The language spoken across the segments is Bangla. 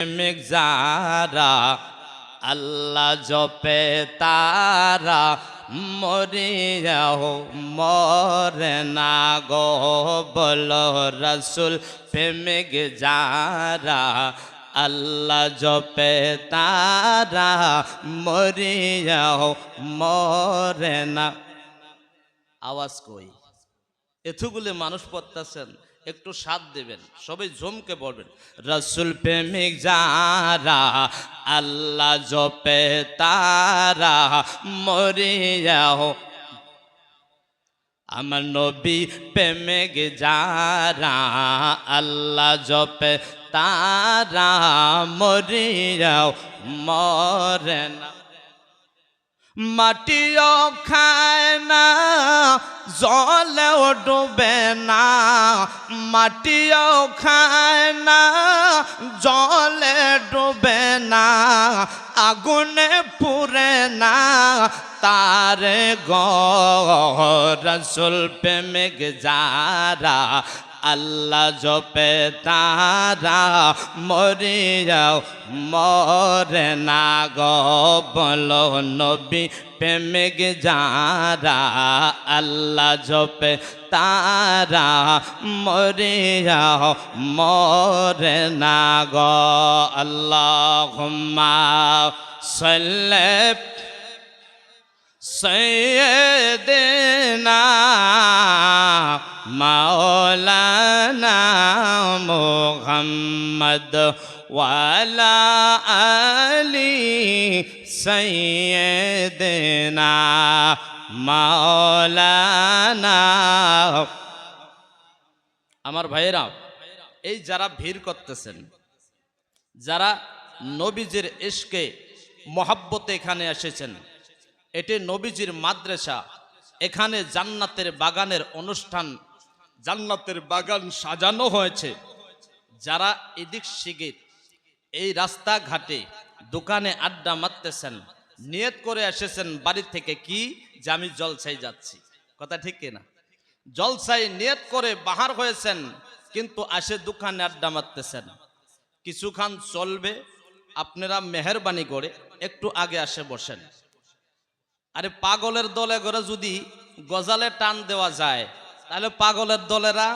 প্রেমিক যারা, আল্লাহ জপে তারা, মরিয়াও মরে না গো, বল রসুল প্রেমিক যারা, আল্লাহ জপে তারা, মরিয়াও মরে না। আওয়াজ কই? এতগুলি মানুষ পড়তেছেন। একটু সাথ দেবেন, সবাই জমকে পড়বেন রসুল প্রেমিক যারা, আল্লাহ জপে তারা, মরিয়াও। আমার নবী প্রেমিক যারা, আল্লাহ জপে তারা, মরিয়াও, মরে না। মাটিও খায় না জলেও ডুবে না, মাটিও খায় না, জলে ডুবে না, আগুনে পুরে না, তার গ রসুল প্রেমিক যারা আল্লাহ জপে তারা মরিয়াও, মরে না গো, বলো নবী প্রেমিক যারা আল্লাহ জপে তারা মরিয়াও, মরে না গো আল্লাহ সাল্লে মোহাম্মদ ওয়ালা আলী সৈয়দনা মাওলানা আমার ভাইয়েরা, এই যারা ভিড় করতেছেন, যারা নবীজির ইশকে, মহাব্বতে এখানে এসেছেন এটি নবীজির মাদ্রাসা। এখানে জান্নাতের বাগানের অনুষ্ঠান, জান্নাতের বাগান সাজানো হয়েছে। যারা এদিক শিগির এই রাস্তাঘাটে দোকানে আড্ডা মারতেছেন, নিয়ত করে এসেছেন বাড়ি থেকে কি? যে আমি জলসাই যাচ্ছি। কথা ঠিক কিনা জলসাই নিয়ত করে বাহার হয়েছেন, কিন্তু আসে দোকানে আড্ডা মারতেছেন। কিছুক্ষণ চলবে, আপনারা মেহরবানি করে একটু আগে আসে বসেন। আরে পাগলের দলে করে যদি গজালে টান দেওয়া যায়, তাহলে পাগলের দলেরা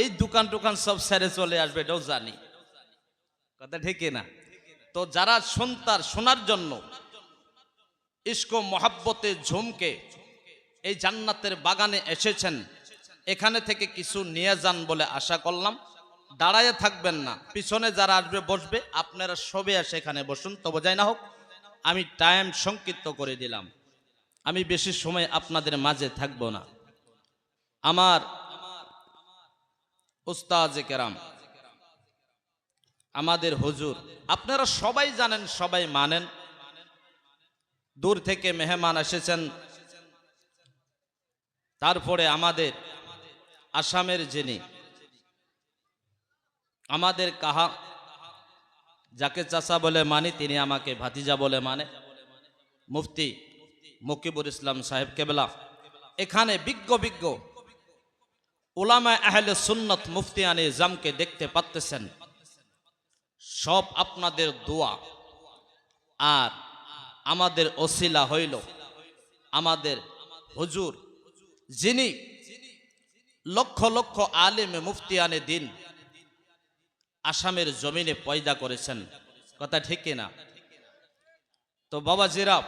এই দোকান টোকান সব সেরে চলে আসবে, এটাও জানি। কথা ঠিক না তো যারা শুনতার শোনার জন্য ইস্কো মহাব্বতে ঝুমকে এই জান্নাতের বাগানে এসেছেন, এখানে থেকে কিছু নিয়ে যান বলে আশা করলাম। দাঁড়ায় থাকবেন না, পিছনে যারা আসবে, বসবে, আপনারা সবে আসে এখানে বসুন। তবে যাই না হোক, আমি টাইম সংক্ষিপ্ত করে দিলাম। আমি বেশি সময় আপনাদের মাঝে থাকব না। আমার উস্তাজে কেরাম, আমাদের হুজুর, আপনারা সবাই জানেন, সবাই মানেন। দূর থেকে মেহমান এসেছেন। তারপরে আমাদের আসামের যিনি, আমাদের কাহা, যাকে চাচা বলে মানি, তিনি আমাকে ভাতিজা বলে মানে। মুফতি মকিবুর ইসলাম সাহেব কেবলা। এখানে বিজ্ঞ বিজ্ঞ ওলামা আহলে সুন্নত মুফতি আনে জামকে দেখতে পাচ্তেছেন সব আপনাদের দোয়া। আর আমাদের অসিলা হইল আমাদের হুজুর, যিনি লক্ষ লক্ষ আলেমে মুফতিয়ানে দিন আসামের জমিনে পয়দা করেছেন। কথা ঠিক না তো বাবা জিরাব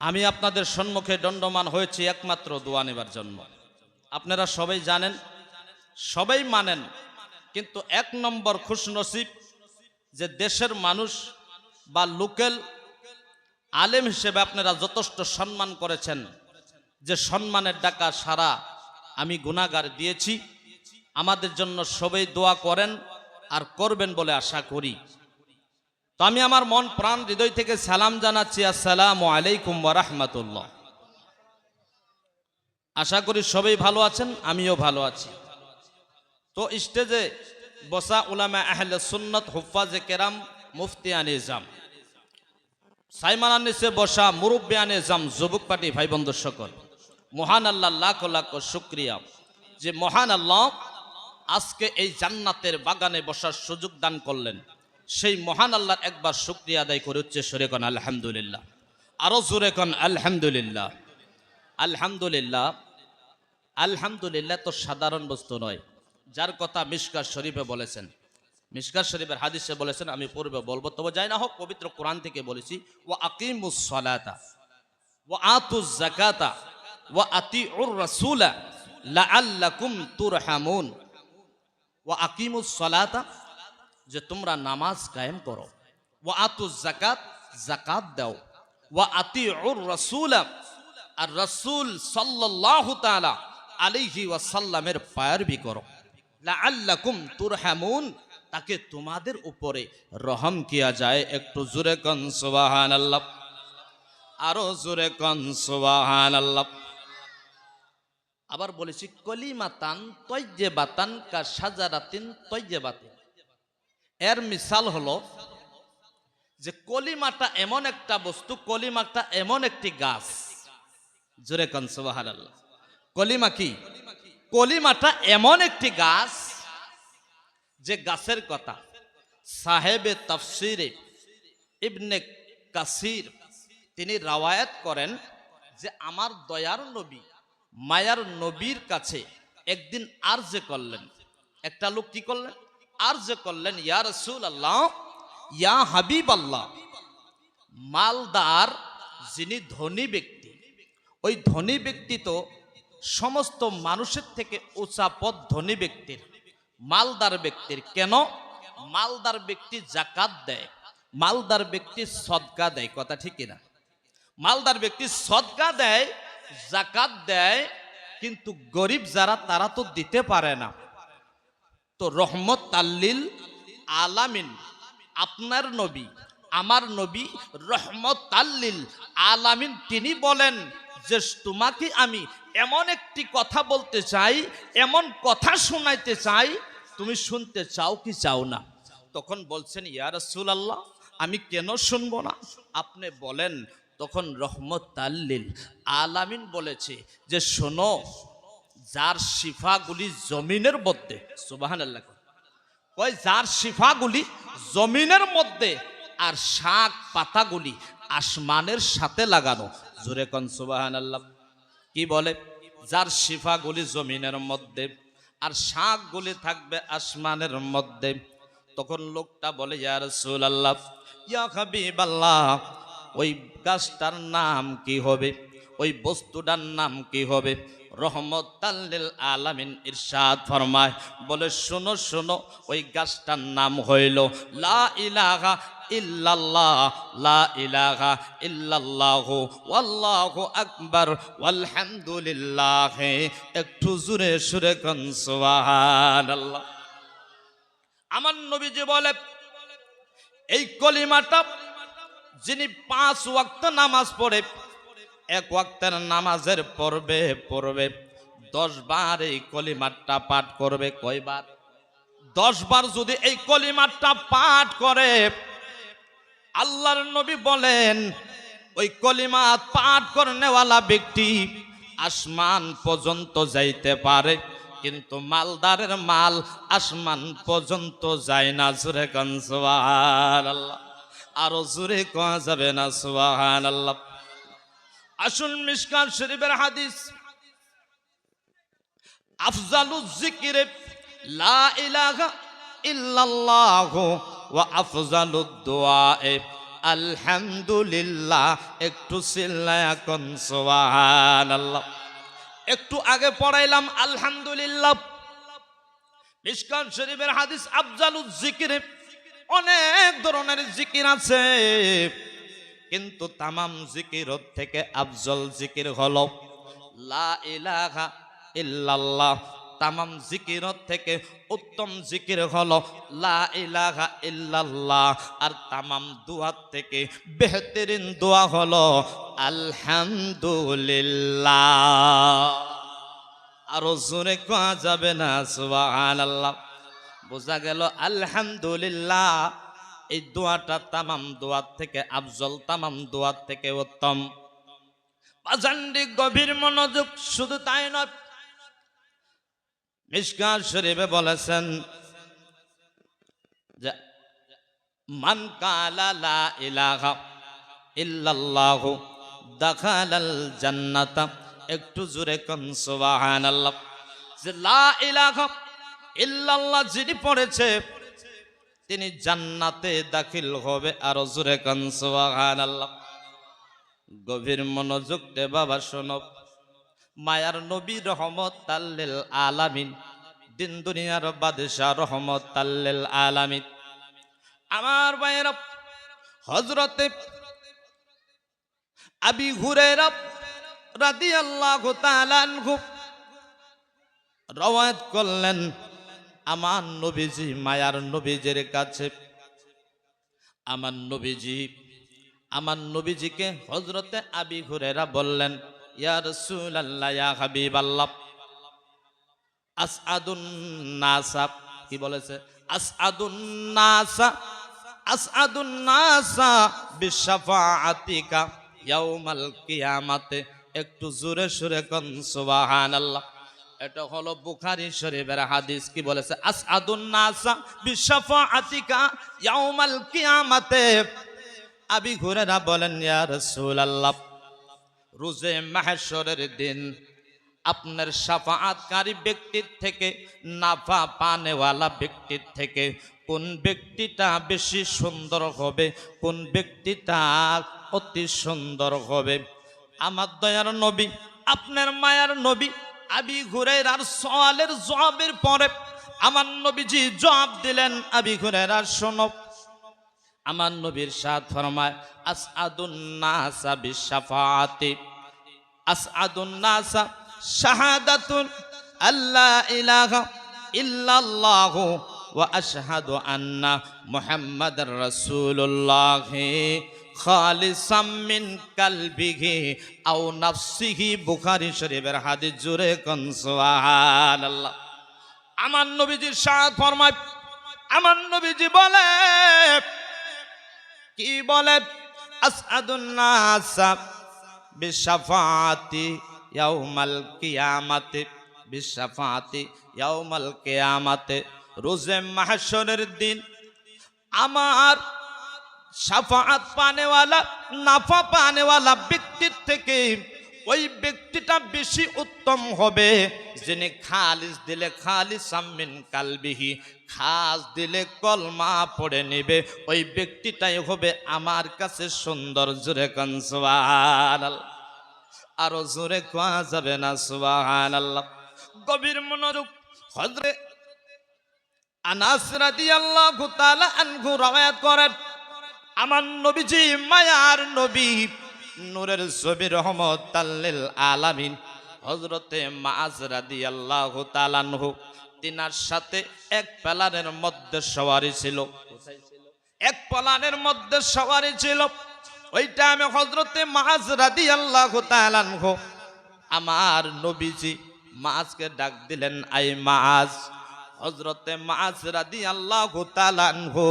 আমি আপনাদের সম্মুখে দণ্ডমান হয়েছি একমাত্র দোয়া নেবার জন্য। আপনারা সবাই জানেন, সবাই মানেন, কিন্তু এক নম্বর খুশনসিব যে দেশের মানুষ বা লোকেল আলেম হিসেবে আপনারা যথেষ্ট সম্মান করেছেন, যে সম্মানের ডাকা সারা আমি গুণাগার দিয়েছি। আমাদের জন্য সবাই দোয়া করেন আর করবেন বলে আশা করি। তো আমি আমার মন, প্রাণ, হৃদয় থেকে সালাম জানাচ্ছি, আসসালামু আলাইকুম রাহমাতুল্লাহ। আশা করি সবাই ভালো আছেন, আমিও ভালো আছি। তো স্টেজে বসা উলামা আহলে সুন্নত হুফাজে কেরাম মুফতি আনে জাম। সাইমান আনিসে বসা মুরব্বী আনে জাম, যুবক পার্টি ভাই বন্ধু সকল। মহান আল্লাহ, লাখ লাখ শুক্রিয়া। যে মহান আল্লাহ আজকে এই জান্নাতের বাগানে বসার সুযোগ দান করলেন। সেই মহান আল্লাহর একবার শুক্রিয়া আদায় করে হচ্ছে সরে কন আলহামদুলিল্লাহ। আরও জোরে কন আলহামদুলিল্লাহ। আলহামদুলিল্লাহ আলহামদুলিল্লাহ তো সাধারণ বস্তু নয়। যার কথা মিশকার শরীফে বলেছেন। মিশকার শরীফের হাদিসে বলেছেন, আমি পূর্বে বলব, তবে যাই না হোক, পবিত্র কোরআন থেকে বলেছি ও আকিমুস সালাতা ও আতুজ জাকাতা ও আতিউর রাসূলা লাআল্লাকুম তুরহামুন। ও আকিমুস সালাতা যে তোমরা নামাজ কায়েম করো। ও আতুজ জাকাত জাকাত দাও। ও আতিউর রাসূলা, আর রাসূল সাল্লাল্লাহু তাআলা আলাইহি ওয়াসাল্লামের পায়রবি করো লাআল্লাকুম তুরহামুন, তাকে তোমাদের উপরে রহম কিয়া যায়। একটু জোরে কন, সুবহানাল্লাহ। আরও জোরে কন, সুবহানাল্লাহ। আবার বলেছি, কলিমাতান তৈজেবাতান কা সাজারাতিন তৈজেবাতিন এর মিসাল হলো যে কলিমাটা এমন একটা বস্তু, কলিমাটা এমন একটি গাছ। জোরে কন কলিমা কি? কলিমাটা এমন একটি গাছ যে গাছের কথা। সাহেবে তফসিরে ইবনে কাসির তিনি রাওয়ায়াত করেন যে আমার দয়ার নবী, মায়ার নবীর কাছে একদিন আরজে করলেন। একটা লোক কি করলেন? আরজে করলেন, ইয়া রসুল আল্লাহ ইয়া হাবিব আল্লাহ মালদার যিনি ধনী ব্যক্তি, ওই ধনী ব্যক্তি তো সমস্ত মানুষের থেকে উঁচা পদ ধনী ব্যক্তির, মালদার ব্যক্তির। কেন? মালদার ব্যক্তি জাকাত দেয়, মালদার ব্যক্তি সদকা দেয়। কথা ঠিক না মালদার ব্যক্তি সদকা দেয় জাকাত দেয়, কিন্তু গরিব যারা, তারা তো দিতে পারে না। তো রহমত তাল্লিল আলামিন। আপনার নবী, আমার নবী রহমত তাল্লিল আলামিন। তিনি বলেন, যে তোমাকে আমি এমন একটি কথা বলতে চাই, এমন কথা শোনাইতে চাই, তুমি শুনতে চাও কি চাও না? তখন বলছেন, ইয়া রাসূলুল্লাহ, আমি কেন শুনব না? আপনি বলেন, তখন রহমত তাল্লিল আলামিন বলেছে যে, শোনো যার শিফাগুলি জমিনের মধ্যে সুবাহান আল্লাহ কয় যার শিফাগুলি জমিনের মধ্যে আর শাক পাতাগুলি আসমানের সাথে লাগানো। জোরে কন সুবাহান আল্লাহ কি বলে? যার শিফাগুলি জমিনের মধ্যে আর শাকগুলি থাকবে আসমানের মধ্যে। তখন লোকটা বলে, ইয়া রাসূলুল্লাহ, ইয়া হাবিবাল্লাহ, ওই গাছটার নাম কি হবে? ওই বস্তুটার নাম কি হবে? রহমত তাল্লিল আলামিন ইরশাদ ফরমায়, বলে শোনো শোনো, ওই গাছটার নাম হইল লা ইলাহা একটু জুরে সুরে আমার নবীজি বলে, এই কলিমাটা যিনি পাঁচ ওয়াক্ত নামাজ পড়ে এক ওয়াক্তের নামাজের পড়বে পড়বে। দশ বার এই কলিমারটা পাঠ করবে, কয়বার? দশ বার যদি এই কলিমারটা পাঠ করে, আল্লাহর নবী বলেন, ওই কলিমা পাঠ করনেওয়ালা ব্যক্তি আসমান পর্যন্ত যাইতে পারে, কিন্তু মালদারের মাল আসমান পর্যন্ত যায় না। জুরে কন আল্লাহ আরও জুরে কোয়া যাবে না সুবহান আল্লাহ আসুন মিসকান শরীফের হাদিস। আফজালু জিকিরে লা ইলাহা ইল্লাল্লাহ ওয়া আফজালু দুআয়ে আলহামদুলিল্লাহ, একটু চিল্লায়া কোন সুবহানাল্লাহ। একটু আগে পড়াইলাম আলহামদুলিল্লাহ। মিসকান শরীফের হাদিস আফজালু জিকিরে অনেক ধরনের জিকির আছে। কিন্তু তামাম জিকির থেকে আফজল জিকির হল। লা ইলাহা ইল্লাল্লাহ। তামাম জিকির থেকে উত্তম জিকির হলো। লা ইলাহা ইল্লাল্লাহ। আর তামাম দোয়া থেকে বেহতরিন দোয়া হলো। আলহামদুলিল্লাহ। আরও জোরে কোয়া যাবে না, সুবহানাল্লাহ। বোঝা গেল আলহামদুলিল্লাহ। এই দোয়াটা তামাম দোয়ার থেকে আফজল, তামাম দোয়ার থেকে উত্তম। বাজান্ডি গভীর মনোযোগ, শুধু তাই নয় মিশকা শরীফে বলেছেন যে, মান কালা লা ইলাহা ইল্লাল্লাহু দাখালাল জান্নাতা। একটু জোরে কোন, সুবহানাল্লাহ। যে, লা ইলাহা ইল্লাল্লাহ যিনি পড়েছে তিনি জান্নাতে দাখিল হবে আর জোরে কোন, সুবহানাল্লাহ। গভীর মনোযোগ দে বাবা শোনব মায়ার নবী রহমত তাল্লিল আলামিন, দিন দুনিয়ার বাদশাহ রহমত তাল্লিল আলামিন। আমার ভাইয়ের হজরতে আবি হুরেরা রাদি আল্লাহ তালানহু রওয়ায়ত করলেন আমার নবীজি, মায়ার নবীজির কাছে। আমার নবীজি, আমার নবীজিকে হজরতে আবি হুরেরা বললেন, ইয়া রাসূলুল্লাহ, ইয়া হাবিবাল্লাহ, আসআদুন নাসা। কি বলেছে? আসআদুন নাসা আসআদুন নাসা বিশাফাআতিকা ইয়াউমাল কিয়ামাতে। একটু জোরে সুরে কোন, সুবহানাল্লাহ। এটা হলো বুখারী শরীফের হাদিস কি বলেছে, আসআদুন নাসা বিশাফাআতিকা ইয়াউমাল কিয়ামাতে। আবি হুরেরা বলেন, ইয়া রাসূলুল্লাহ, রোজে মাহেশ্বরের দিন আপনার সাফাতকারী ব্যক্তির থেকে, নাফা পানেওয়ালা ব্যক্তির থেকে কোন ব্যক্তিটা বেশি সুন্দর হবে, কোন ব্যক্তিটা অতি সুন্দর হবে? আমার দয়ার নবী, আপনার মায়ার নবী আবি ঘুরের আর সওয়ালের জবাবের পরে আমার নবীজি জবাব দিলেন, আবি ঘুরের আর শোনব আমার নবীর সাথ ফরমায়, আসআদুন নাসা বিশাফাতি আসআদুন নাসা শাহাদাতুন আল্লা ইলাহা ইল্লাল্লাহ ওয়া আশহাদু আন্না মুহাম্মাদার রাসূলুল্লাহ। খালিসাম মিন কালবিহি আও নাফসিহি বুখারী শরীফের হাদিস জুড়ে কোন সুবহানাল্লাহ। আমার নবীজির সাথ ফরমায়, আমার নবীজি বলে, কি বলে? আসআদুন নাসা বিশাফাতি ইয়াউমাল কিয়ামাতে, বিশাফাতি ইয়াউমাল কিয়ামাতে। রোজে মাহশরের দিন আমার সাফাত পানেওয়ালা, নাফা পানেওয়ালা ব্যক্তির থেকে ওই ব্যক্তিটা বেশি উত্তম হবে। যিনি খালিস দিলে খালিস সামিন কালবিহি। খাস দিলে কলমা পড়ে নেবে। ওই ব্যক্তিটাই হবে আমার কাছে সুন্দর, জোরে কনসওয়াল আরও জোরে কোয়া যাবে না সুবাহান আল্লাহ গভীর মনোরূপ হজরে আনাস রাদিয়াল্লাহু তাআলা আনহু রাওয়ায়াত করেন। আমার নবীজি, মায়ার নবী, নূরের ছবি রহমত তাল্লিল আলামিন। হজরতে মাজ আল্লাহ তাআলা আনহু, তিনার সাথে এক পেলারের মধ্যে সওয়ারি ছিল। এক পলানের মধ্যে সওয়ারি ছিল। ওই টাইমে হজরতে মাজ আল্লাহ তাআলা আনহু। আমার নবীজি মাছকে ডাক দিলেন আই মাছ হজরতে মাছ রাদি আল্লাহ তালানহু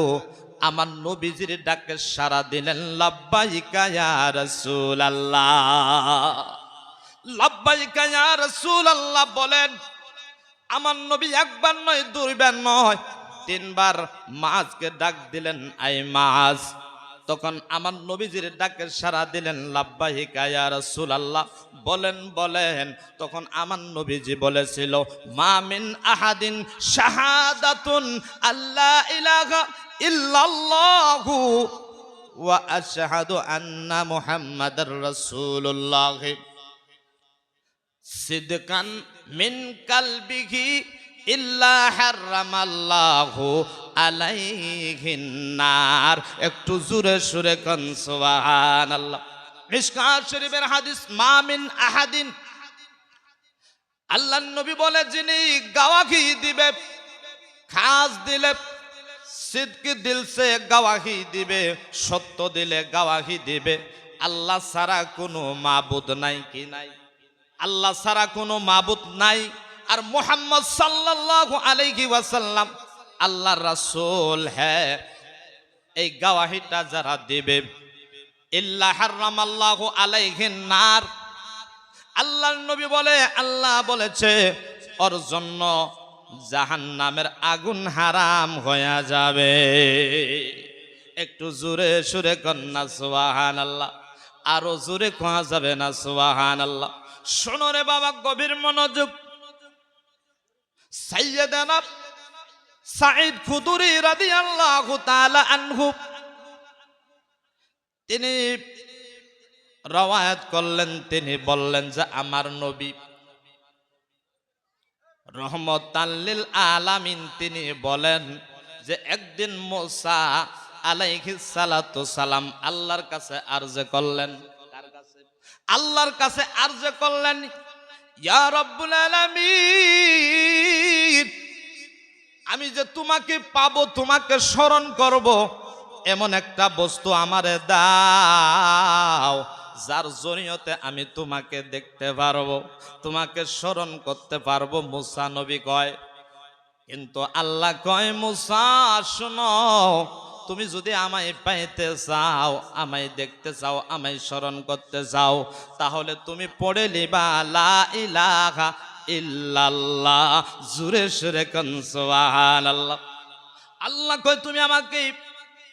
আমার নবীজির ডাকে সারা দিলেন, লাব্বাইকা ইয়া রাসূল আল্লাহ লাব্বাইকা রাসূল আল্লাহ বলেন, আমার নবী একবার নয়, দুইবার নয়, তিনবার মাছকে ডাক দিলেন আই মাছ। তখন আমার নবীজির ডাকে সারা দিলেন, লাব্বাহিকা ইয়া রাসূলুল্লাহ। বলেন বলেন, তখন আমার নবীজি বলেছিল মামিন আহাদিন শাহাদাতুন আল্লাহ ইলাহা ইল্লাল্লাহু ওয়া সিদকান মিন কালবিহি ইল্লা হারামাল্লাহু আলাইহিন নার। একটু জোরে সুরে কন, সুবহানাল্লাহ। মিশকাত শরীফের হাদিস মামিন আহাদিন। আল্লাহ নবী বলে, যিনি গাওয়াহি দিবে, খাস দিলে, সিদ্কি দিল সে গাওয়াহি দিবে, সত্য দিলে গাওয়াহি দিবে। আল্লাহ ছাড়া কোনো মাবুদ নাই কি নাই? আল্লাহ ছাড়া কোনো মাবুদ নাই। আর মোহাম্মদ সাল্লাল্লাহু আলাইহি ওয়াসাল্লাম আল্লাহর রাসূল হ্যাঁ এই গাওয়াহিটা যারা দেবে, ইল্লা হারামাল্লাহু আলাইহিন নার, আল্লাহর নবী বলে, আল্লাহ বলেছে, ওর জন্য জাহান নামের আগুন হারাম হয়ে যাবে। একটু জোরে সুরে কন্যা সুবাহান আল্লাহ আরও জোরে খোয়া যাবে না সুবাহান আল্লাহ শোনো রে বাবা, গভীর মনোযোগ তিনি রওয়ায়াত করলেন, তিনি বললেন যে, আমার নবী রহমত আল্লিল আলামিন, তিনি বলেন যে, একদিন মোসা সালাম আল্লাহর কাছে আরজে করলেন। আল্লাহর কাছে আরজে করলেন। ইয়া রব্বুল আমি যে তোমাকে পাবো, তোমাকে স্মরণ করব, এমন একটা বস্তু আমারে দাও, যার জড়িয়তে আমি তোমাকে দেখতে পারব, তোমাকে স্মরণ করতে পারব, মুসা নবী কয়। কিন্তু আল্লাহ কয়, মুসা, শোনো, তুমি যদি আমায় পাইতে চাও, আমায় দেখতে চাও, আমায় স্মরণ করতে চাও, তাহলে তুমি পড়ে লিবা, লা ইলাহা ইল্লাল্লাহ জুরে সুরে কন সুবহানাল্লাহ। আল্লাহ কয়, তুমি আমাকে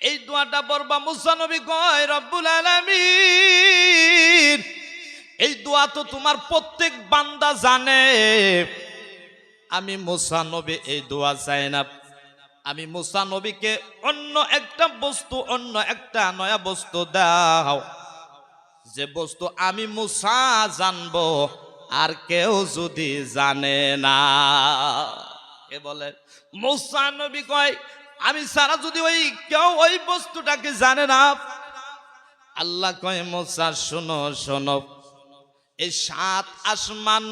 এই দোয়াটা পড়বা? মুসা নবী কয়, রব্বুল আলামিন, এই দোয়া তো তোমার প্রত্যেক বান্দা জানে। আমি মুসা নবী এই দোয়া চাই না। আমি মুসা নবীকে অন্য একটা বস্তু, অন্য একটা নয়া বস্তু দাও। যে বস্তু আমি মুসা জানব আর কেউ যদি জানে না। কে বলে? মুসা নবী কয়, আমি সারা যদি ওই কেউ ওই বস্তুটাকে জানে না। আল্লাহ কয়, মুসা, শোনো শোনো। এই সাত আসমান,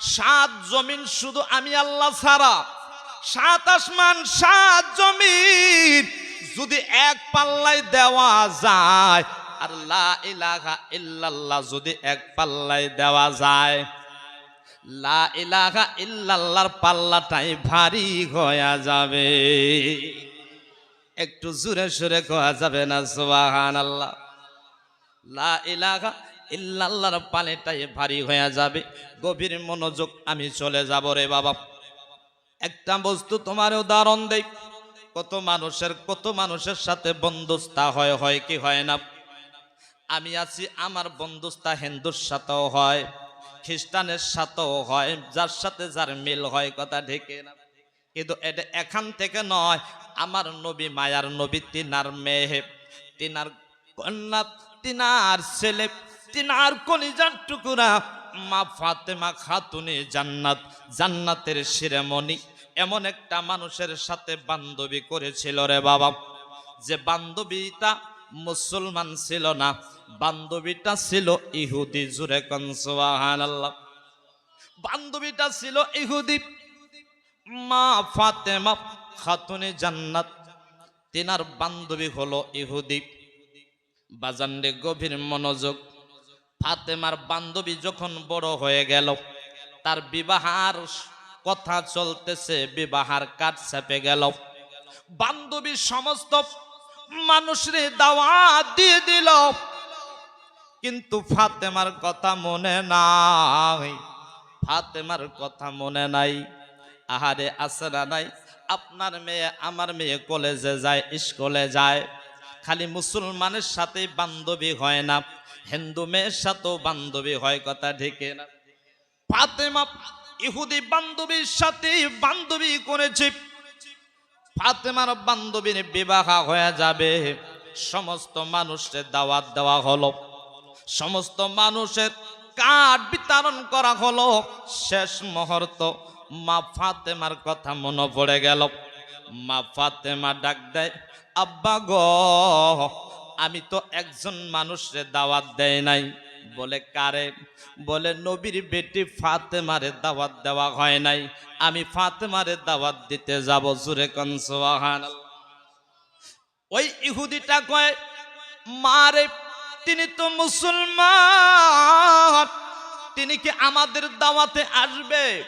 সাত জমিন শুধু আমি আল্লাহ ছাড়া। সাত আসমান, সাত জমিন যদি এক পাল্লায় দেওয়া যায়, আর লা ইলাহা ইল্লাল্লাহ যদি এক পাল্লায় দেওয়া যায় লা ইলাহা ইল্লাল্লাহর পাল্লাটাই ভারী হয়ে যাবে। একটু জোরে সুরে কোয়া যাবে না সুবাহান আল্লাহ লা ইলাহা ইল্লাল্লাহর পালেটাই ভারী হয়ে যাবে। গভীর মনোযোগ আমি চলে যাব রে বাবা। একটা বস্তু তোমার উদাহরণ দেই। কত মানুষের কত মানুষের সাথে বন্ধুস্তা হয় হয় কি হয় না? আমি আছি, আমার বন্ধুস্তা হিন্দুর সাথেও হয়। খ্রিস্টানের সাথেও হয়, যার সাথে যার মিল হয়, কথা ঢেকে না। কিন্তু এটা এখান থেকে নয়, আমার নবী মায়ার নবী, তিনার মেহে তিনার কন্যা, তিনার ছেলে, তিনার কলিজার টুকুরা, মা ফাতেমা খাতুনি জান্নাত, জান্নাতের শিরেমণি। এমন একটা মানুষের সাথে বান্ধবী করেছিল রে বাবা। যে বান্ধবীটা মুসলমান ছিল না, বান্ধবীটা ছিল ইহুদি জুরে কনসোয়াহান আল্লাহ বান্ধবীটা ছিল ইহুদি। মা ফাতেমা খাতুনে জান্নাত, তিনার বান্ধবী হলো ইহুদি। বাজান্ডে গভীর মনোযোগ, ফাতেমার বান্ধবী যখন বড় হয়ে গেল, তার বিবাহার কথা চলতেছে, বিবাহার কাঠ চেপে গেল। বান্ধবী সমস্ত মানুষের দাওয়াত দিয়ে দিল। কিন্তু ফাতেমার কথা মনে নাই। ফাতেমার কথা মনে নাই। আহারে, আসরা নাই। আপনার মেয়ে আমার মেয়ে কলেজে যায়, স্কুলে যায়। খালি মুসলমানের সাথে বান্ধবী হয় না। হিন্দু মেয়ের সাথেও বান্ধবী হয় কথা ঢেকে না। ফাতেমা ইহুদি বান্ধবীর সাথে বান্ধবী করেছে। ফাতেমার বান্ধবীর বিবাহ হয়ে যাবে। সমস্ত মানুষের দাওয়াত দেওয়া হলো। সমস্ত মানুষের কাঠ বিতরণ করা হলো। শেষ মুহূর্ত মা ফাতেমার কথা মনে পড়ে গেল। মা ফাতেমা ডাক দেয়, আব্বা গ, আমি তো একজন মানুষের দাওয়াত দেয় নাই। বলে, কারে? বলে, নবীর বেটি ফাতেমারে দাওয়াত দেওয়া হয় নাই। আমি ফাতেমারে দাওয়াত দিতে যাব জুরে কনসোহান ওই ইহুদিটা কয়, মারে, তিনি তো মুসলমান। তিনি কি আমাদের দাওয়াতে আসবে?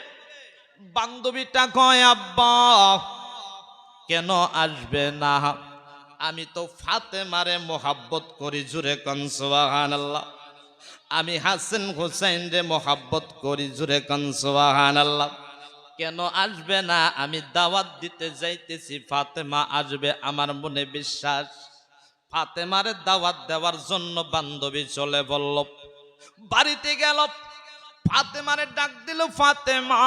বান্ধবীটা কয়, আব্বা, কেন আসবে না? আমি তো ফাতেমারে মোহাব্বত করি জুরে কনসোহান আল্লাহ আমি হাসান হুসাইন রে মোহাব্বত করি, জুরে কনসোহান কেন আসবে না? আমি দাওয়াত দিতে যাইতেছি, ফাতেমা আসবে আমার মনে বিশ্বাস। ফাতেমারে দাওয়াত দেওয়ার জন্য বান্ধবী চলে বলল, বাড়িতে গেল। ফাতেমারে ডাক দিল, ফাতেমা,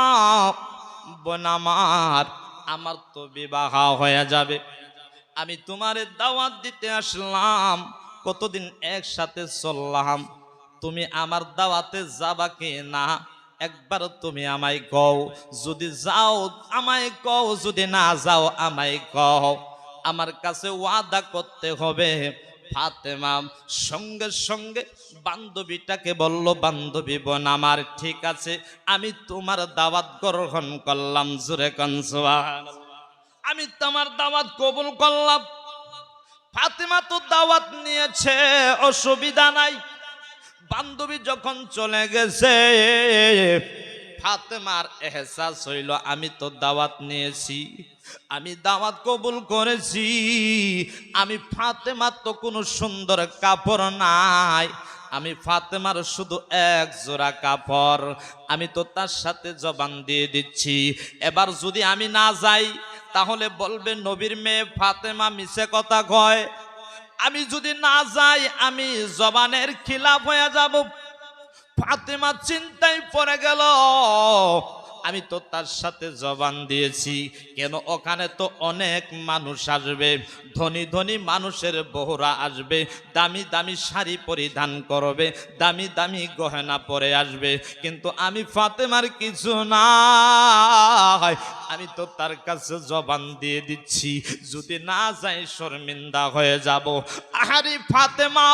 বোন আমার আমার তো বিবাহ হয়ে যাবে। আমি তোমারে দাওয়াত দিতে আসলাম, কতদিন একসাথে চললাম। তুমি আমার দাওয়াতে যাবা কি না একবার তুমি আমায় কও, যদি যাও, আমায় কও, যদি না যাও, আমায় কও। আমার কাছে ওয়াদা করতে হবে। ফাতেমা সঙ্গে সঙ্গে বান্ধবীটাকে বলল, বান্ধবী বোন আমার, ঠিক আছে, আমি তোমার দাওয়াত গ্রহণ করলাম। জুরে কনসোয়ান আমি তোমার দাওয়াত কবুল করলাম। ফাতেমা তো দাওয়াত নিয়েছে, অসুবিধা নাই। বান্ধবী যখন চলে গেছে, ফাতেমার এহসাস হইল, আমি তো দাওয়াত নিয়েছি, আমি দাওয়াত কবুল করেছি, আমি ফাতেমার তো কোনো সুন্দর কাপড় নাই, আমি ফাতেমার শুধু এক জোড়া কাপড়, আমি তো তার সাথে জবান দিয়ে দিচ্ছি, এবার যদি আমি না যাই, তাহলে বলবে নবীর মেয়ে ফাতেমা মিছে কথা কয় আমি যদি না যাই, আমি জবানের খিলাফ হয়ে যাব। ফাতেমা চিন্তায় পড়ে গেল, আমি তো তার সাথে জবান দিয়েছি, কেন ওখানে তো অনেক মানুষ আসবে, ধনী ধনী মানুষের বহুরা আসবে, দামি দামি শাড়ি পরিধান করবে, দামি দামি গহনা পরে আসবে, কিন্তু আমি ফাতেমার কিছু নাই। আমি তো তার কাছে জবান দিয়ে দিচ্ছি, যদি না যাই শর্মিন্দা হয়ে যাব। আহারি ফাতেমা,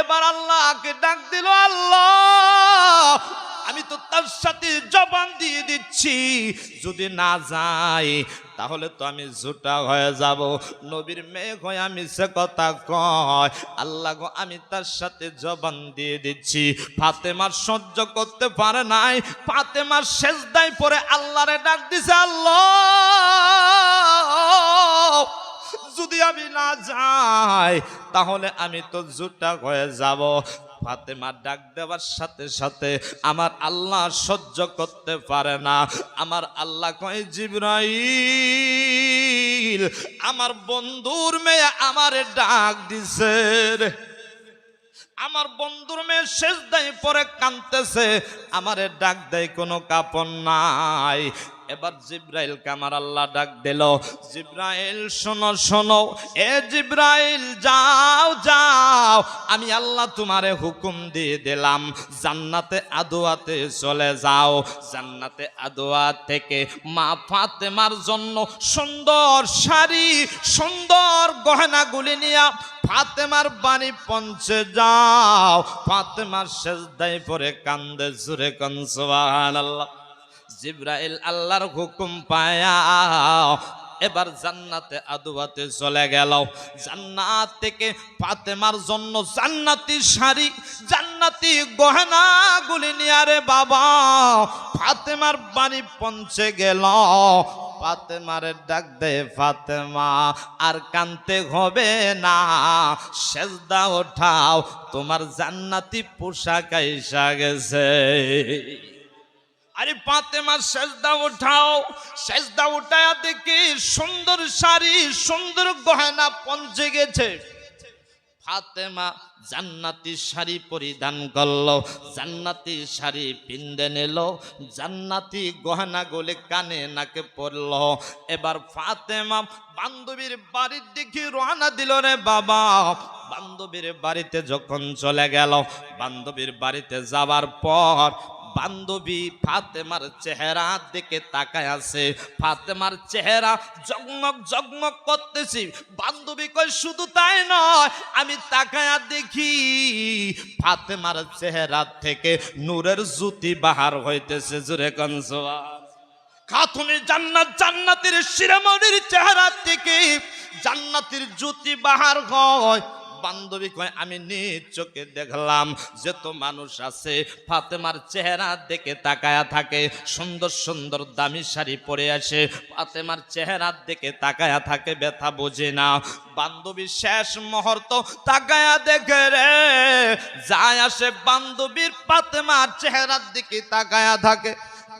এবার আল্লাহকে ডাক দিল, আল্লাহ, আমি তো তার সাথে জবান দিয়ে দিচ্ছি, যদি না যাই তাহলে তো আমি জুটা হয়ে যাব। নবীর মেঘ হয়ে আমি সে কথা কয়, আল্লাহ গো, আমি তার সাথে জবান দিয়ে দিচ্ছি। ফাতেমার সহ্য করতে পারে নাই, ফাতেমার শেষ দায় পরে আল্লাহরে ডাক দিছে, আল্লাহ, যদি আমি না যাই, তাহলে আমি তো জুটা হয়ে যাব। ফাতেমা ডাক দেওয়ার সাথে সাথে আমার আল্লাহ সহ্য করতে পারে না। আমার আল্লাহ কয়, জিব্রাইল, আমার বন্ধুর মেয়ে আমারে ডাক দিছে রে। আমার বন্ধুর মেয়ে শেষ দেয় পরে কানতেছে আমারে ডাক দেয়, কোনো কাপড় নাই। এবার জিব্রাইল আমার আল্লাহ ডাক দিল, জিব্রাইল, শোনো শোনো, এ জিব্রাইল, যাও যাও, আমি আল্লাহ তোমারে হুকুম দিয়ে দিলাম, জান্নাতে আদোয়াতে চলে যাও, জান্নাতে আদোয়া থেকে মা ফাতেমার জন্য সুন্দর শাড়ি, সুন্দর গহনাগুলি নিয়া ফাতেমার বাড়ি পঞ্চে যাও, ফাতেমার শেষ দায় পরে কান্দে, জুরে কনসবান আল্লাহ জিব্রাইল আল্লাহর হুকুম পায়া। এবার জান্নাতে আদুয়াতে চলে গেল। জান্নাত থেকে ফাতেমার জন্য জান্নাতি শাড়ি, জান্নাতি গহনাগুলি নিয়ে রে বাবা, ফাতেমার বাড়ি পৌঁছে গেল। ফাতেমারে ডাক দে, ফাতেমা, আর কানতে হবে না, সেজদা ওঠাও, তোমার জান্নাতি পোশাক আইসা গেছে। আরে ফাতেমা সেজদা উঠাও, সেজদা উঠায়া দেখি সুন্দর শাড়ি, সুন্দর গহনা পৌঁছে গেছে। ফাতেমা জান্নাতি শাড়ি পরিধান করল, জান্নাতি শাড়ি পিন্দে নিল, জান্নাতি গহনা গলে কানে নাকে পড়ল। এবার ফাতেমা বান্ধবীর বাড়ির দিকে রওনা দিল রে বাবা। বান্ধবীর বাড়িতে যখন চলে গেল, বান্ধবীর বাড়িতে যাবার পর বান্ধবী ফাতেমার চেহারা দিকে তাকায় আছে। ফাতেমার চেহারা জগমগ জগমগ করতেছি। বান্ধবী কই শুধু তাই নয়, আমি তাকায়া দেখি। ফাতেমার চেহারা থেকে নূরের জ্যোতি বাহার হইতেছে জুরে কনসোয়া খাতুনের জান্নাত, জান্নাতের শিরামণির চেহারা থেকে জান্নাতের জ্যোতি বাহার হয়। বান্ধবী কয়, আমি নিজ চোখে দেখলাম যে তো মানুষ আছে। ফাতেমার চেহারা দেখে তাকায়া থাকে, সুন্দর সুন্দর দামি শাড়ি পরে আসে। ফাতেমার চেহারা দেখে তাকায়া থাকে, ব্যথা বোঝে না। বান্ধবী শেষ মুহূর্ত তাকায়া দেখে রে। যায় আসে বান্ধবীর ফাতেমার চেহারার দিকে তাকায়া থাকে,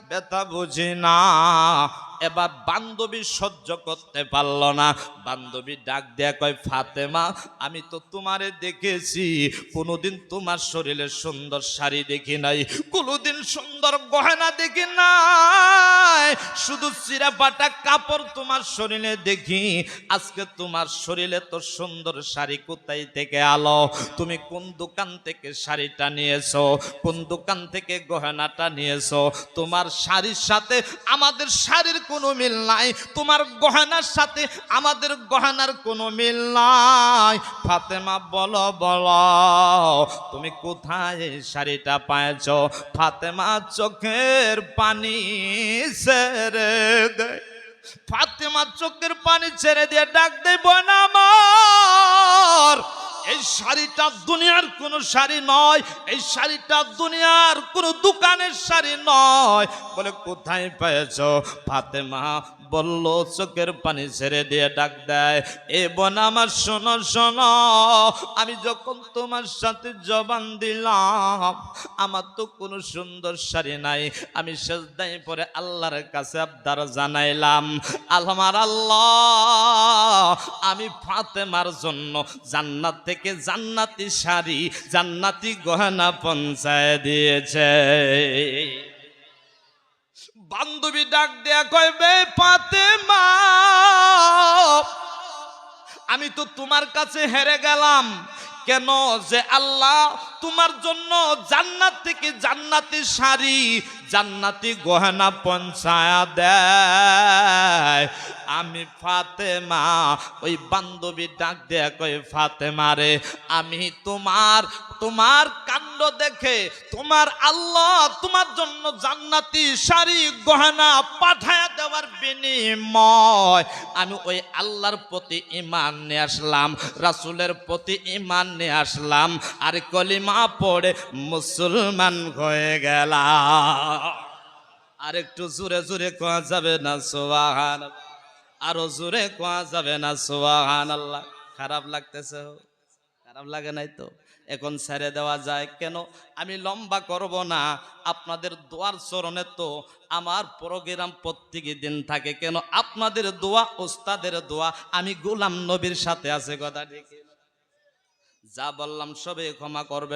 ব্যথা বুঝি না। এবার বান্ধবী সহ্য করতে পারল না। বান্ধবী ডাক দেয়া কয়, ফাতেমা, আমি তো তোমারে দেখেছি। কোনোদিন তোমার শরীরে সুন্দর শাড়ি দেখি নাই, কোনোদিন সুন্দর গহনা দেখি নাই। শুধু চিরা পাটা কাপড় তোমার শরীরে দেখি। আজকে তোমার শরীরে তো সুন্দর শাড়ি কোথায় থেকে আলো? তুমি কোন দোকান থেকে শাড়িটা নিয়েছো? কোন দোকান থেকে গহনাটা নিয়েছো? তোমার শাড়ির সাথে আমাদের শাড়ির কোনো মিল নাই। তোমার গহনার সাথে আমাদের গহনার কোনো মিল নাই। ফাতেমা বলো বলো, তুমি কোথায় শাড়িটা পাইছ? ফাতেমা চোখের পানি ছেড়ে দেয় ফাতেমা চোখের পানি ছেড়ে দিয়ে ডাক দেয় বোন আমার। এই শাড়িটা দুনিয়ার কোনো শাড়ি নয়, এই শাড়িটা দুনিয়ার কোনো দোকানের শাড়ি নয়। বলে, কোথায় পেয়েছ ফাতেমা? বলল, চোখের পানি ছেড়ে দিয়ে ডাক দেয়। এ বোন আমার, শোনো শোনো, আমি যখন তোমার সাথে জবান দিলাম, আমার তো কোনো সুন্দর শাড়ি নাই। আমি সেজদাই পরে আল্লাহর কাছে আবদার জানাইলাম, আলমার আল্লাহ, আমি ফাতেমার জন্য জান্নাত থেকে জান্নাতি শাড়ি, জান্নাতি গহনা পঞ্চায় দিয়েছে। বান্ধবী ডাক দেয়া কইবে ফাতেমা আমি তো তোমার কাছে হেরে গেলাম। কেন যে আল্লাহ তোমার জন্য জান্নাত থেকে জান্নাতি শাড়ি, জান্নাতি গহনা পঞ্চায়া দেয়। আমি ফাতেমা, ওই বান্ধবী ডাক দেয়া কই ফাতেমা রে, আমি তোমার তোমার কাণ্ড দেখে তোমার আল্লাহ তোমার জন্য জান্নাতি শাড়ি, গহনা পাঠায় দেওয়ার বিনিময়। আমি ওই আল্লাহর প্রতি ইমান নিয়ে আসলাম, রাসুলের প্রতি ইমান নিয়ে আসলাম, আর কলিমা পড়ে মুসলমান হয়ে গেলাম আর একটু জোরে জোরে কোয়া যাবে না সোহান আরও জোরে কোয়া যাবে না সোহান আল্লাহ খারাপ লাগতেছে খারাপ লাগে নাই তো? এখন ছেড়ে দেওয়া যায় কেন? আমি লম্বা করব না। আপনাদের দোয়ার চরণে তো আমার প্রোগ্রাম প্রত্যেক দিন থাকে কেন? আপনাদের দোয়া, ওস্তাদের দোয়া, আমি গোলাম নবীর সাথে আছে কথা ঠিক যা বললাম সবে ক্ষমা করবেন।